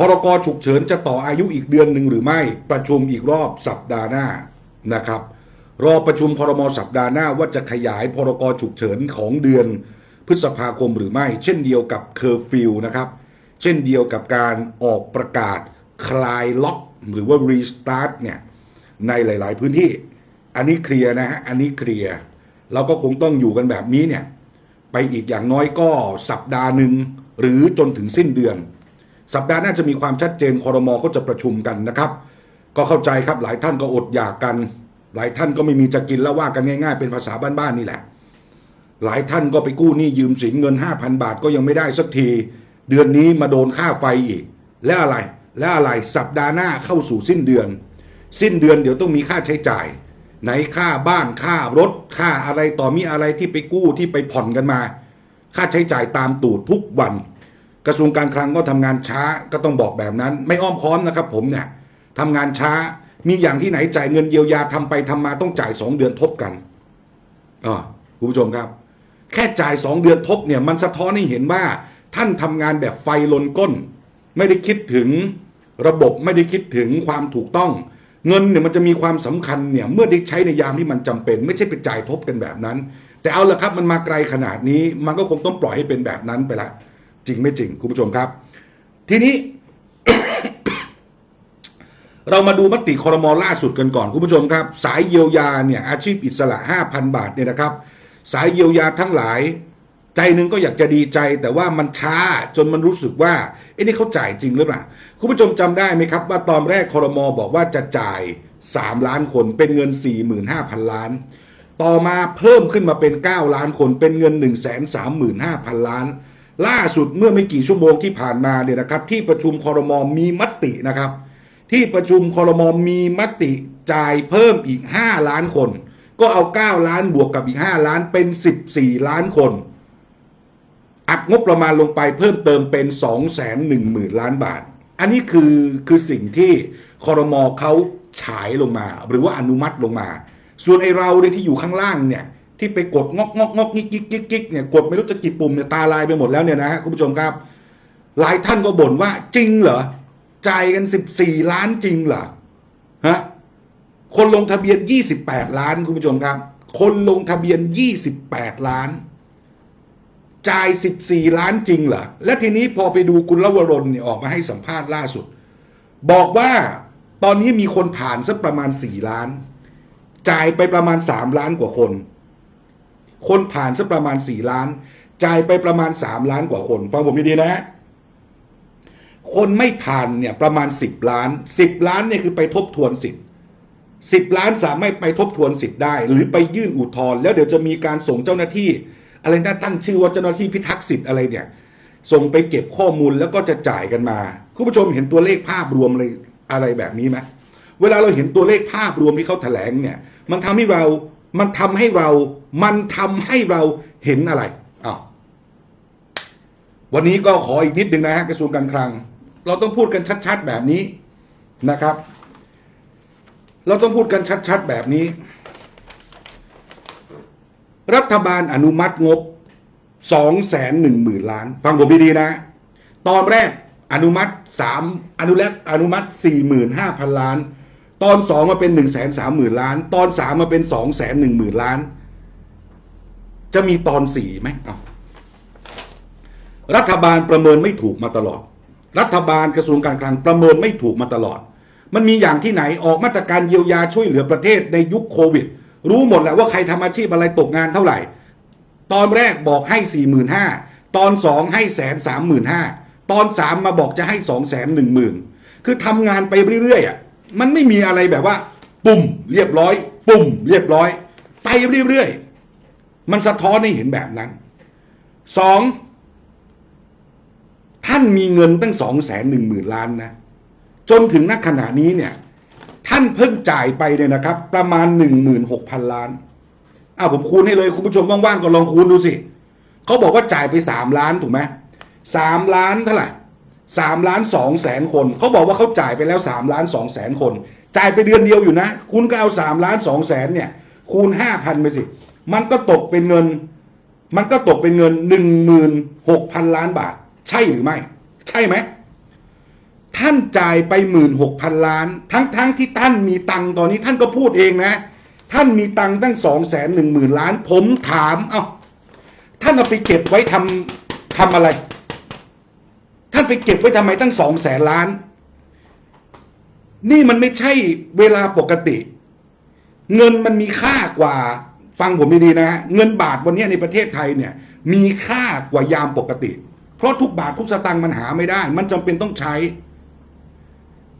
พรกฉุกเฉินจะต่ออายุอีกเดือนหนึ่งหรือไม่ประชุมอีกรอบสัปดาห์หน้านะครับ รอประชุมครมสัปดาห์หน้าว่าจะขยายพรกฉุกเฉินของเดือนพฤษภาคมหรือไม่ เช่นเดียวกับเคอร์ฟิวนะครับเช่นเดียวกับการออกประกาศคลายล็อกหรือว่ารีสตาร์ทเนี่ยในหลาย ๆ พื้นที่ อันนี้เคลียร์นะฮะอันนี้เคลียร์เราก็คงต้องอยู่กันแบบนี้เนี่ยไปอีกอย่างน้อยก็สัปดาห์หนึ่งหรือจนถึงสิ้นเดือน สัปดาห์หน้าจะมีความชัดเจนคอรมอก็จะประชุมกันนะครับ ก็เข้าใจครับหลายท่านก็อดอยากกัน หลายท่านก็ไม่มีจะกินแล้วว่ากันง่าย ๆ เป็นภาษาบ้านๆนี่แหละ หลายท่านก็ไปกู้หนี้ยืมสินเงิน 5,000 บาทก็ยังไม่ได้สักที เดือนนี้มาโดนค่าไฟอีก และอะไร และอะไรสัปดาห์หน้าเข้าสู่สิ้นเดือน สิ้นเดือนเดี๋ยวต้องมีค่าใช้จ่าย ไหนค่าบ้านค่ารถค่าอะไรต่อมีอะไรที่ไปกู้ที่ไปผ่อนกันมา ค่าใช้จ่ายตามตูดทุกวัน กระทรวงการคลังก็ทำงานช้าก็ต้องบอกแบบนั้น ไม่อ้อมค้อมนะครับ ผมเนี่ยทำงานช้ามีอย่างที่ไหนจ่ายเงินเยียวยาทำไปทำมาต้องจ่ายสองเดือนทบกันอ่าคุณผู้ชมครับ แค่จ่ายสองเดือนทบเนี่ยมันสะท้อนให้เห็นว่าท่านทำงานแบบไฟลนก้น ไม่ได้คิดถึงระบบไม่ได้คิดถึงความถูกต้อง เงินเนี่ยมันจะมีความสำคัญเนี่ยเมื่อได้ใช้ในยามที่มันจำเป็น ไม่ใช่ไปจ่ายทบกันแบบนั้น แต่เอาละครับมันมาไกลขนาดนี้ มันก็คงต้องปล่อยให้เป็นแบบนั้นไปละ จริงไม่จริงคุณผู้ชมครับ ทีนี้ เรามาดูมติคอรมอล่าสุดกันก่อนคุณผู้ชมครับ สายเยียวยาเนี่ยอาชีพอิสระ 5,000 บาทเนี่ยนะครับ สายเยียวยาทั้งหลาย ใจหนึ่งก็อยากจะดีใจ แต่ว่ามันช้าจนมันรู้สึกว่าเอ้นี่เขาจ่ายจริงหรือเปล่าคุณผู้ชมจำได้ไหมครับ ว่าตอนแรกคอรมอบอกว่าจะจ่าย 3 ล้านคนเป็นเงิน 45,000 ล้านต่อมาเพิ่มขึ้นมาเป็น 9 ล้านคนเป็นเงิน 1 3 5 0 0 0 ล้าน ล่าสุดเมื่อไม่กี่ชั่วโมงที่ผ่านมาเนี่ยนะครับ ที่ประชุมคอรมอมีมตินะครับ ที่ประชุมคอรมอมีมติจ่ายเพิ่มอีก 5 ล้านคน ก็เอา 9 ล้านบวกกับอีก 5 ล้านเป็น 14 ล้านคน อัดงบประมาณลงไปเพิ่มเติมเป็น 2 1 0 0 0 0 ล้านบาท อันนี้คือคือสิ่งที่คอรมอเขาฉายลงมา หรือว่าอนุมัติลงมา ส่วนไอเราเนี่ยที่อยู่ข้างล่างเนี่ย ที่ไปกดงอกงอกงอกงิกงิกงิกงิกเนี่ยกดไม่รู้จะกี่ปุ่มเนี่ยตาลายไปหมดแล้วเนี่ยนะฮะคุณผู้ชมครับ หลายท่านก็บ่นว่าจริงเหรอจ่ายกัน 14 ล้านจริงเหรอฮะคนลงทะเบียน 28 ล้านคุณผู้ชมครับ คนลงทะเบียน 28 ล้าน จ่าย 14 ล้านจริงเหรอและทีนี้พอไปดูคุณลวรนเนี่ยออกมาให้สัมภาษณ์ล่าสุด บอกว่าตอนนี้มีคนผ่านสักประมาณ 4 ล้าน จ่ายไปประมาณ 3 ล้านกว่าคน คนผ่านสักประมาณ 4 ล้าน จ่ายไปประมาณ 3 ล้านกว่าคน ฟังผมดีๆนะ คนไม่ผ่านเนี่ยประมาณ 10 ล้าน 10 ล้านเนี่ยคือไปทบทวนสิทธิ์10 ล้านสามารถไปทบทวนสิทธิ์ได้ หรือไปยื่นอุทธรณ์แล้วเดี๋ยวจะมีการส่งเจ้าหน้าที่ อะไรนะตั้งชื่อว่าเจ้าหน้าที่พิทักษ์สิทธิ์อะไรเนี่ย ส่งไปเก็บข้อมูลแล้วก็จะจ่ายกันมา คุณผู้ชมเห็นตัวเลขภาพรวมอะไรอะไรแบบนี้ไหมเวลาเราเห็นตัวเลขภาพรวมที่เขาแถลงเนี่ย มันทำให้เรา มันทำให้เรา มันทำให้เราเห็นอะไรอ้าววันนี้ก็ขออีกนิดหนึ่งนะฮะกระทรวงการคลัง เราต้องพูดกันชัด ๆ แบบนี้นะครับ เราต้องพูดกันชัด ๆ แบบนี้ รัฐบาลอนุมัติงบ2 1 0 0 0 0ล้าน ฟังผมดีๆนะ ตอนแรกอนุมัติ3อนุแรกอนุมัติ45,000ล้าน ตอน2มาเป็น1 3 0 0 0 0ล้าน ตอน3มมาเป็น2 1 0 0 0 0ล้าน จะมีตอน4ไหมรัฐบาลประเมินไม่ถูกมาตลอด รัฐบาลกระทรวงการคลังประเมินไม่ถูกมาตลอด มันมีอย่างที่ไหนออกมาตรการเยียวยาช่วยเหลือประเทศในยุคโควิด รู้หมดแหละว่าใครทำอาชีพอะไรตกงานเท่าไหร่ ตอนแรกบอกให้สี่หมื่นห้าตอนสองให้แสนสามหมื่นห้าตอนสามมาบอกจะให้สองแสนหนึ่งหมื่นคือทำงานไปเรื่อยๆอะ มันไม่มีอะไรแบบว่า ปุ่มเรียบร้อย ปุ่มเรียบร้อย ไปเรื่อยๆมันสะท้อนให้เห็นแบบนั้นสองท่านมีเงินตั้งสองแสนหนึ่งหมื่นล้านนะ จนถึงณขณะนี้เนี่ย ท่านเพิ่งจ่ายไปเนี่ยนะครับ ประมาณหนึ่งหมื่นหกพันล้านอ้าวผมคูณให้เลยคุณผู้ชมว่างๆก็ลองคูณดูสิเขาบอกว่าจ่ายไปสามล้านถูกไหมสามล้านเท่าไหร่ สามล้านสองแสนคนเขาบอกว่าเขาจ่ายไปแล้วสามล้านสองแสนคน จ่ายไปเดือนเดียวอยู่นะ คุณก็เอาสามล้านสองแสนเนี่ยคูณห้าพันไปสิ มันก็ตกเป็นเงิน มันก็ตกเป็นเงินหนึ่งหมื่นหกพันล้านบาท ใช่หรือไม่ ใช่ไหมท่านจ่ายไปหมื่นหกพันล้าน ทั้งทั้งที่ท่านมีตังค์ตอนนี้ท่านก็พูดเองนะ ท่านมีตังค์ตั้งสองแสนหนึ่งหมื่นล้าน ผมถามเอา้าท่านเอาไปเก็บไว้ทำทำอะไร ท่านไปเก็บไว้ทำไมตั้งสองแสนล้าน นี่มันไม่ใช่เวลาปกติ เงินมันมีค่ากว่า ฟังผมดีๆนะฮะเงินบาทวันนี้ในประเทศไทยเนี่ย มีค่ากว่ายามปกติ เพราะทุกบาททุกสตางค์มันหาไม่ได้ มันจำเป็นต้องใช้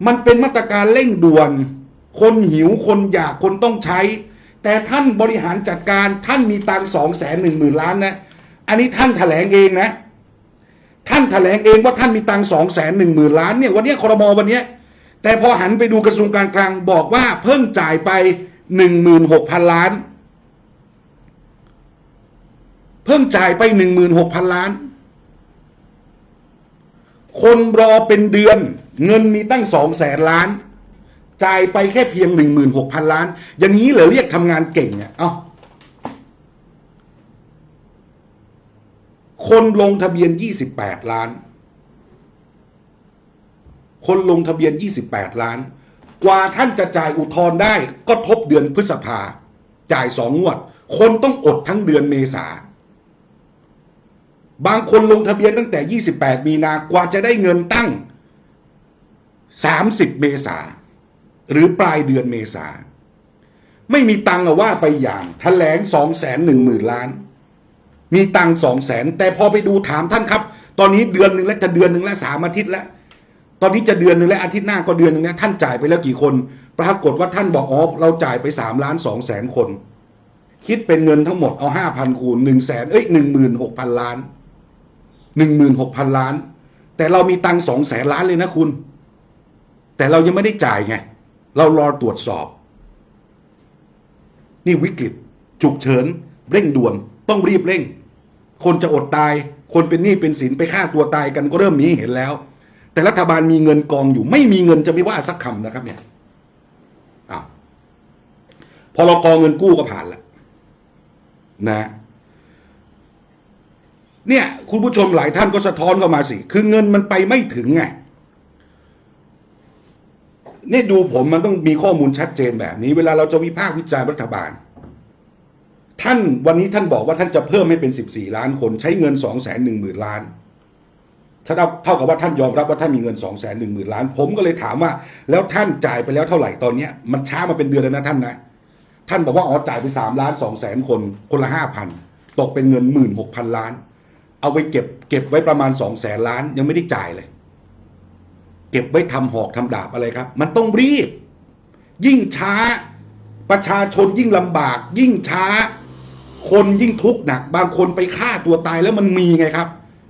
มันเป็นมาตรการเร่งด่วน คนหิวคนอยากคนต้องใช้ แต่ท่านบริหารจัดการท่านมีตังสองแสนหนึ่งหมื่นล้านนะ อันนี้ท่านแถลงเองนะ ท่านแถลงเองว่าท่านมีตังสองแสนหนึ่งหมื่นล้านเนี่ยวันนี้ครมวันนี้แต่พอหันไปดูกระทรวงการคลังบอกว่าเพิ่งจ่ายไปหนึ่งหมื่นหกพันล้าน เพิ่งจ่ายไปหนึ่งหมื่นหกพันล้าน คนรอเป็นเดือน เงินมีตั้งสองแสนล้าน จ่ายไปแค่เพียงหนึ่งหมื่นหกพันล้าน อย่างนี้เหรอเรียกทำงานเก่งอะเอ้า คนลงทะเบียน 28 ล้าน คนลงทะเบียน 28 ล้าน กว่าท่านจะจ่ายอุทธรณ์ได้ ก็ทบเดือนพฤษภา จ่ายสองงวด คนต้องอดทั้งเดือนเมษา บางคนลงทะเบียนตั้งแต่ 28 มีนากว่าจะได้เงินตั้ง 30 เมษา หรือปลายเดือนเมษา ไม่มีตังค์ว่าไปอย่าง แถลง2 1 0 0 0 0 ล้าน มีตังสองแสนแต่พอไปดูถามท่านครับ ตอนนี้เดือนหนึ่งแล้วจะเดือนหนึ่งแล้วสามอาทิตย์แล้ว ตอนนี้จะเดือนหนึ่งแล้วอาทิตย์หน้าก็เดือนหนึ่งแล้วท่านจ่ายไปแล้วกี่คน ปรากฏว่าท่านบอกอ๋อเราจ่ายไปสามล้านสองแสนคน คิดเป็นเงินทั้งหมดเอาห้าพันคูณหนึ่งแสนเอ้ยหนึ่งหมื่นหกพันล้านหนึ่งหมื่นหกพันล้าน แต่เรามีตังสองแสนล้านเลยนะคุณ แต่เรายังไม่ได้จ่ายไง เรารอตรวจสอบ นี่วิกฤต ฉุกเฉิน เร่งด่วนต้องรีบเร่ง คนจะอดตาย คนเป็นหนี้เป็นสินไปฆ่าตัวตายกันก็เริ่มมีเห็นแล้ว แต่รัฐบาลมีเงินกองอยู่ ไม่มีเงินจะไม่ว่าสักคำนะครับ เนี่ยอ้าวพอเรากองเงินกู้ก็ผ่านละนะ เนี่ย คุณผู้ชมหลายท่านก็สะท้อนเข้ามาสิ คือเงินมันไปไม่ถึงไงเนี่ยดูผมมันต้องมีข้อมูลชัดเจนแบบนี้ เวลาเราจะวิพากษ์วิจารณ์รัฐบาล ท่านวันนี้ท่านบอกว่าท่านจะเพิ่มให้เป็น 14 ล้านคนใช้เงิน 2 1 0 0 0 0 ล้านถ้าเท่ากับว่าท่านยอมรับว่าท่านมีเงิน 2 1 0 0 0 0 ล้าน ผมก็เลยถามว่า แล้วท่านจ่ายไปแล้วเท่าไหร่ตอนเนี้ยมันช้ามาเป็นเดือนแล้วนะท่านนะ ท่านบอกว่าอ๋อจ่ายไป 3 ล้าน2แสนคนคนละ5,000 ตกเป็นเงิน 16,000 ล้าน เอาไปเก็บเก็บไว้ประมาณ2แสนล้านยังไม่ได้จ่ายเลย เก็บไว้ทำหอกทำดาบอะไรครับ มันต้องรีบ ยิ่งช้า ประชาชนยิ่งลำบาก ยิ่งช้า คนยิ่งทุกข์หนัก บางคนไปฆ่าตัวตายแล้วมันมีไงครับ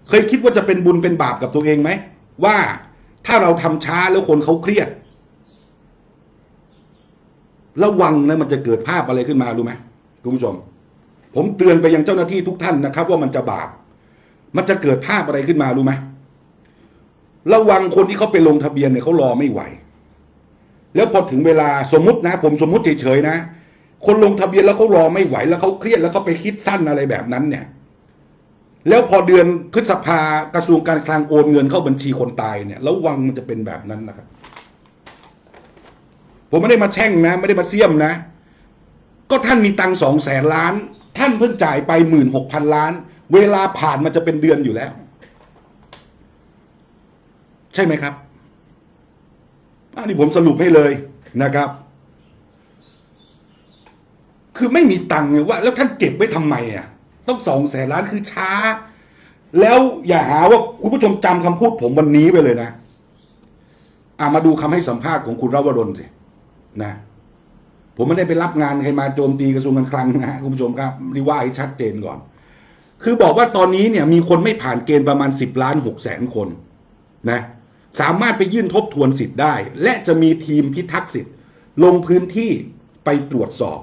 เคยคิดว่าจะเป็นบุญเป็นบาปกับตัวเองไหม ว่าถ้าเราทำช้าแล้วคนเขาเครียด ระวังนะมันจะเกิดภาพอะไรขึ้นมารู้ไหมคุณผู้ชม ผมเตือนไปยังเจ้าหน้าที่ทุกท่านนะครับ ว่ามันจะบาป มันจะเกิดภาพอะไรขึ้นมารู้ไหมระวังคนที่เขาไปลงทะเบียนเนี่ยเขารอไม่ไหว แล้วพอถึงเวลาสมมตินะ ผมสมมติเฉยๆนะ คนลงทะเบียนแล้วเขารอไม่ไหวแล้วเขาเครียดแล้วเขาไปคิดสั้นอะไรแบบนั้นเนี่ย แล้วพอเดือนพฤษภากระทรวงการคลังโอนเงินเข้าบัญชีคนตายเนี่ยแล้ววังมันจะเป็นแบบนั้นนะครับ ผมไม่ได้มาแช่งนะ ไม่ได้มาเสี่ยมนะ ก็ท่านมีตังสองแสนล้าน ท่านเพิ่งจ่ายไปหมื่นหกพันล้าน เวลาผ่านมันจะเป็นเดือนอยู่แล้ว ใช่ไหมครับอันนี้ผมสรุปให้เลยนะครับ คือไม่มีตังค์ไงว่า แล้วท่านเก็บไว้ทำไมอะ ต้องสองแสนล้านคือช้า แล้วอย่าหาว่าคุณผู้ชมจำคำพูดผมวันนี้ไปเลยนะอ่ามาดูคำให้สัมภาษณ์ของคุณรวดลสินะ ผมไม่ได้ไปรับงานใครมาโจมตีกระทรวงการคลังนะฮะคุณผู้ชมครับรีว่าให้ชัดเจนก่อน คือบอกว่าตอนนี้เนี่ย มีคนไม่ผ่านเกณฑ์ประมาณสิบล้านหกแสนคนนะสามารถไปยื่นทบทวนสิทธิ์ได้ และจะมีทีมพิทักษ์สิทธิ์ ลงพื้นที่ไปตรวจสอบ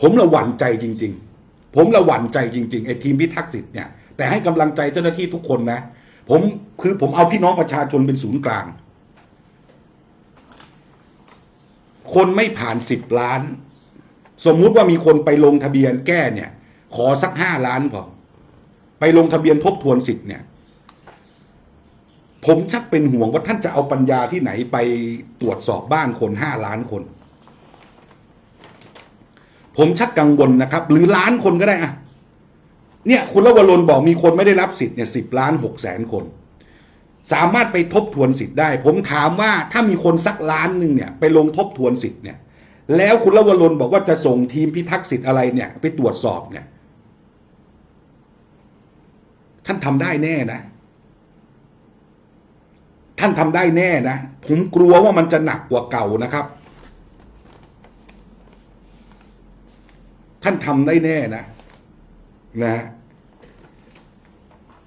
ผมระหวั่นใจจริง ๆ ผมระหวั่นใจจริงๆไอ้ทีมพิทักษ์สิทธิ์เนี่ยแต่ให้กำลังใจเจ้าหน้าที่ทุกคนนะ ผมคือผมเอาพี่น้องประชาชนเป็นศูนย์กลาง คนไม่ผ่านสิบล้าน สมมุติว่ามีคนไปลงทะเบียนแก้เนี่ย ขอสักห้าล้านพอไปลงทะเบียนทบทวนสิทธิ์เนี่ย ผมชักเป็นห่วงว่าท่านจะเอาปัญญาที่ไหนไปตรวจสอบบ้านคนห้าล้านคน ผมชักกังวลนะครับ หรือล้านคนก็ได้อะเนี่ยคุณละวรนบอกมีคนไม่ได้รับสิทธิ์เนี่ยสิบล้านหกแสนคน สามารถไปทบทวนสิทธิ์ได้ ผมถามว่าถ้ามีคนสักล้านหนึ่งเนี่ยไปลงทบทวนสิทธิ์เนี่ย แล้วคุณละวรนบอกว่าจะส่งทีมพิทักษ์สิทธิ์อะไรเนี่ย ไปตรวจสอบเนี่ย ท่านทำได้แน่นะ ท่านทำได้แน่นะ ผมกลัวว่ามันจะหนักกว่าเก่านะครับ ท่านทำได้แน่นะนะ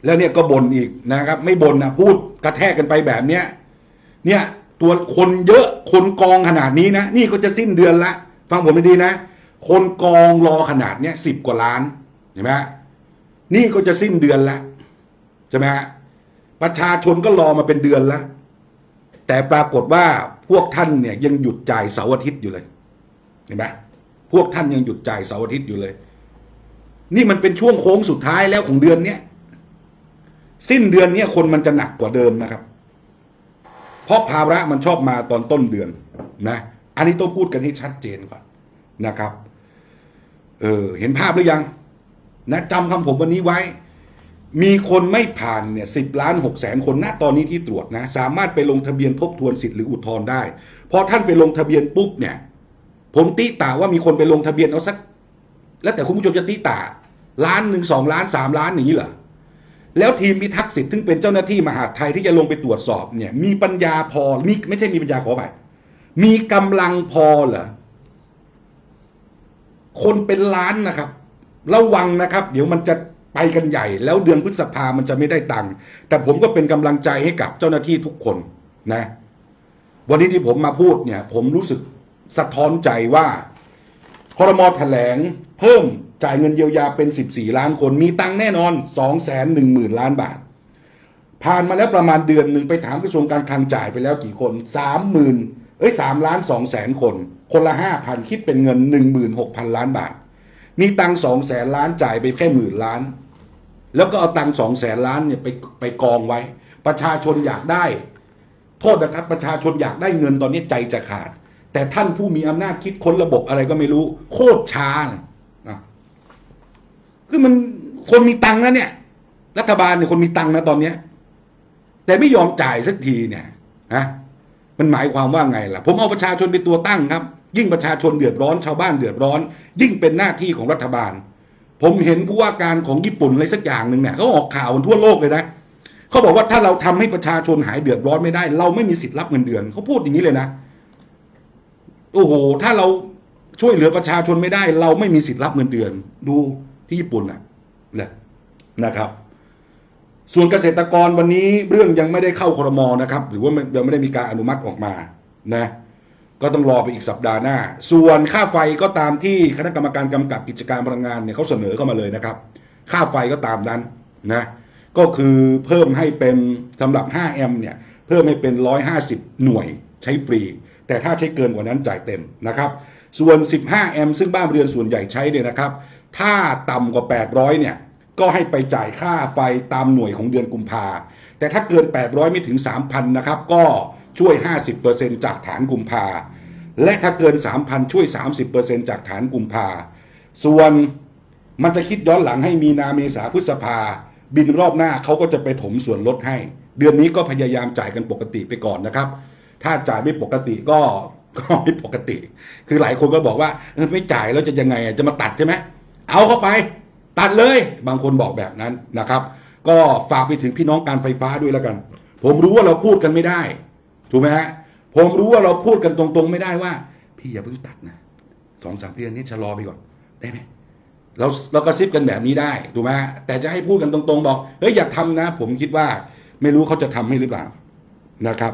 แล้วเนี่ยก็บ่นอีกนะครับ ไม่บ่นนะพูดกระแทกกันไปแบบเนี้ย เนี่ย ตัวคนเยอะคนกองขนาดนี้นะนี่ก็จะสิ้นเดือนละฟังผมให้ดีนะคนกองรอขนาดเนี้ยสิบกว่าล้านเห็นไหมนี่ก็จะสิ้นเดือนละใช่ไหมฮะประชาชนก็รอมาเป็นเดือนละแต่ปรากฏว่าพวกท่านเนี่ยยังหยุดจ่ายเสาร์อาทิตย์อยู่เลย เห็นไหม พวกท่านยังหยุดจ่ายเสาร์อาทิตย์อยู่เลย นี่มันเป็นช่วงโค้งสุดท้ายแล้วของเดือนเนี้ยสิ้นเดือนเนี้ยคนมันจะหนักกว่าเดิมนะครับ เพราะภาระมันชอบมาตอนต้นเดือนนะ อันนี้ต้องพูดกันให้ชัดเจนก่อนนะครับ เออเห็นภาพหรือยัง นะจำคำผมวันนี้ไว้ มีคนไม่ผ่านเนี่ยสิบล้านหกแสนคนณตอนนี้ที่ตรวจนะ สามารถไปลงทะเบียนทบทวนสิทธิ์หรืออุทธรณ์ได้ พอท่านไปลงทะเบียนปุ๊บเนี่ย ผมตีต่าว่ามีคนไปลงทะเบียนเอาสัก แล้วแต่คุณผู้ชมจะตีต่าล้านหนึ่งสองล้านสามล้านอย่างนี้เหรอแล้วทีมพิทักษ์สิทธิ์ซึ่งเป็นเจ้าหน้าที่มหาดไทยที่จะลงไปตรวจสอบเนี่ย มีปัญญาพอมีไม่ใช่มีปัญญาขอไปมีกำลังพอเหรอคนเป็นล้านนะครับระวังนะครับ เดี๋ยวมันจะไปกันใหญ่ แล้วเดือนพฤษภามันจะไม่ได้ตังค์แต่ผมก็เป็นกำลังใจให้กับเจ้าหน้าที่ทุกคนนะ วันนี้ที่ผมมาพูดเนี่ย ผมรู้สึก สะท้อนใจว่าคอรมอแถลงเพิ่มจ่ายเงินเยียวยาเป็น 14 ล้านคนมีตังแน่นอน 2 1 0 0 0 0 ล้านบาท ผ่านมาแล้วประมาณเดือนหนึ่งไปถามกระทรวงการคลังจ่ายไปแล้วกี่คน 30,000เอ้ย3ล้าน2แสนคน คนละ 5,000 คิดเป็นเงิน 16,000 ล้านบาท มีตัง2แสนล้านจ่ายไปแค่หมื่นล้าน แล้วก็เอาตังค์สองแสนล้านเนี่ยไปไปกองไว้ ประชาชนอยากได้ โทษนะครับประชาชนอยากได้เงินตอนนี้ใจจะขาด แต่ท่านผู้มีอำนาจคิดค้นระบบอะไรก็ไม่รู้ โคตรช้าเลยนะคือมันคนมีตังค์นะเนี่ย รัฐบาลเนี่ยคนมีตังค์นะตอนเนี้ย แต่ไม่ยอมจ่ายสักทีเนี่ยฮะมันหมายความว่าไงล่ะ ผมเอาประชาชนเป็นตัวตั้งครับ ยิ่งประชาชนเดือดร้อนชาวบ้านเดือดร้อน ยิ่งเป็นหน้าที่ของรัฐบาล ผมเห็นผู้ว่าการของญี่ปุ่นอะไรสักอย่างหนึ่งเนี่ยเขาออกข่าวกันทั่วโลกเลยนะเขาบอกว่าถ้าเราทำให้ประชาชนหายเดือดร้อนไม่ได้ เราไม่มีสิทธิ์รับเงินเดือนเขาพูดอย่างนี้เลยนะ โอ้โหถ้าเราช่วยเหลือประชาชนไม่ได้ เราไม่มีสิทธิ์รับเงินเดือน ดูที่ญี่ปุ่นนะนะนะครับ ส่วนเกษตรกรวันนี้เรื่องยังไม่ได้เข้าครมนะครับ หรือว่ายังไม่ได้มีการอนุมัติออกมานะก็ต้องรอไปอีกสัปดาห์หน้า ส่วนค่าไฟก็ตามที่คณะกรรมการกำกับกิจการพลังงานเนี่ยเขาเสนอเข้ามาเลยนะครับ ค่าไฟก็ตามนั้นนะก็คือเพิ่มให้เป็นสำหรับ 5 แอมเนี่ยเพิ่มให้เป็น 150 หน่วยใช้ฟรี แต่ถ้าใช้เกินกว่านั้นจ่ายเต็มนะครับ ส่วน 15 แอมป์ซึ่งบ้านเรือนส่วนใหญ่ใช้เนี่ยนะครับ ถ้าต่ำกว่า 800 เนี่ย ก็ให้ไปจ่ายค่าไฟตามหน่วยของเดือนกุมภาแต่ถ้าเกิน 800 ไม่ถึง 3,000 นะครับ ก็ช่วย 50%จากฐานกุมภาและถ้าเกิน 3,000 ช่วย 30%จากฐานกุมภาส่วนมันจะคิดย้อนหลังให้มีนาเมษาพฤษภา บินรอบหน้าเขาก็จะไปถมส่วนลดให้ เดือนนี้ก็พยายามจ่ายกันปกติไปก่อนนะครับ ถ้าจ่ายไม่ปกติก็ก็ไม่ปกติ คือหลายคนก็บอกว่าไม่จ่ายแล้วจะยังไงจะมาตัดใช่ไหมเอาเข้าไป ตัดเลย บางคนบอกแบบนั้นนะครับ ก็ฝากไปถึงพี่น้องการไฟฟ้าด้วยแล้วกัน ผมรู้ว่าเราพูดกันไม่ได้ถูกไหมฮะผมรู้ว่าเราพูดกันตรงๆไม่ได้ว่า พี่อย่าเพิ่งตัดนะสองสามเดือนนี้ชะลอไปก่อนได้ไหมเราเรากระซิบกันแบบนี้ได้ถูกไหมฮะแต่จะให้พูดกันตรงๆ บอกเฮ้ยอย่าทำนะ ผมคิดว่า ไม่รู้เขาจะทำให้หรือเปล่านะครับ